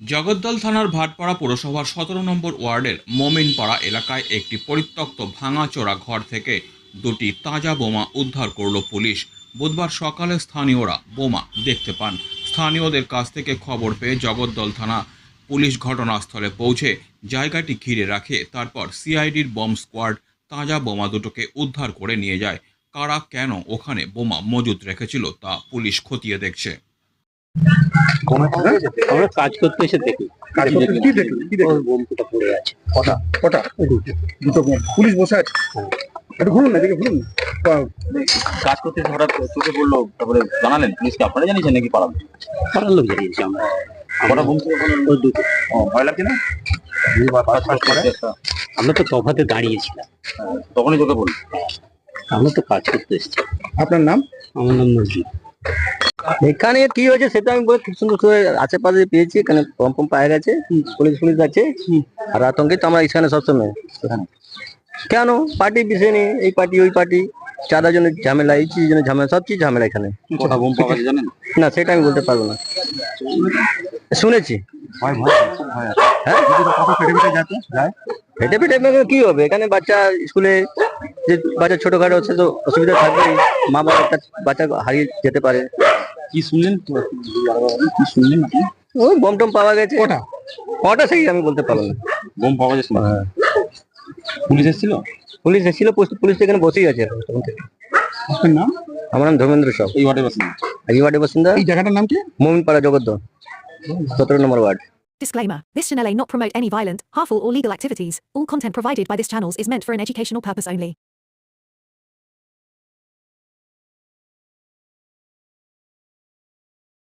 জগদ্দল থানার ভাটপাড়া পুরসভার সতেরো নম্বর ওয়ার্ডের মোমিনপাড়া এলাকায় একটি পরিত্যক্ত ভাঙাচোরা ঘর থেকে দুটি তাজা বোমা উদ্ধার করল পুলিশ। বুধবার সকালে স্থানীয়রা বোমা দেখতে পান। স্থানীয়দের কাছ থেকে খবর পেয়ে জগদ্দল থানা পুলিশ ঘটনাস্থলে পৌঁছে জায়গাটি ঘিরে রাখে, তারপর সিআইডির বম স্কোয়াড তাজা বোমা দুটোকে উদ্ধার করে নিয়ে যায়। কারা কেন ওখানে বোমা মজুত রেখেছিল তা পুলিশ খতিয়ে দেখছে। আমরা কাজ করতে এসে দেখি। কাজ করতে কি? কি পড়ে আছে। কটা? কটা? দুটো। বোম। পুলিশ বসে আছে? একটু ঘুরুন না এদিকে ঘুরুন। কাজ করতে এসে হঠাৎ চোখে পড়ল তারপরে জানালেন পুলিশকে আপনারা জানিয়েছেন নাকি পাড়ান পাড়ার লোক জানিয়েছি আমরা। কটা ঘুম থেকে বললেন ওই দুটো। ও, ভয় লাগছে না? আমরা তো তফাতে দাঁড়িয়েছিলাম। তখনই চোখে পড়ল। আমরা তো কাজ করতে এসেছি। আপনার নাম? আমার নাম নজরুল। এখানে কি হয়েছে সেটা আমি বলে খুব সুন্দর করে আশেপাশে পেয়েছি এখানে পম পম পাওয়া গেছে পুলিশ পুলিশ আছে আর আতঙ্কে তো আমরা এখানে সবসময় কেন? পার্টি বিষয় নেই এই পার্টি ওই পার্টি চাঁদার জন্য ঝামেলা এই জন্য ঝামেলা সব চিজ ঝামেলা এখানে। না সেটা আমি বলতে পারব না। শুনেছি। হ্যাঁ? ফেটে ফেটে হেঁটে ফেটে কি হবে? এখানে বাচ্চা স্কুলে যে বাচ্চা ছোটখাটো হচ্ছে তো অসুবিধা থাকবেই। মা বাবা একটা বাচ্চা হারিয়ে যেতে পারে। কি শুনলেন? তো কি শুনলেন আপনি ওই বম টম পাওয়া গেছে। কটা? কটা সেই আমি বলতে পারব না। বোম পাওয়া গেছে শুনলেন? পুলিশ এসেছিল? পুলিশ এসেছিল পুলিশ- পুলিশ এখানে বসেই আছে এখন তখন থেকে। আপনার নাম? আমার নাম ধর্মেন্দ্র সব। এই ওয়ার্ডে বাসিন্দা? এই ওয়ার্ডে বাসিন্দা? এই জায়গাটার নাম কি? মোমিনপাড়া জগদ্দ সতেরো নম্বর ward. Disclaimer This channel may not promote any violent, harmful, or legal activities. All content provided by this channel is meant for an educational purpose only.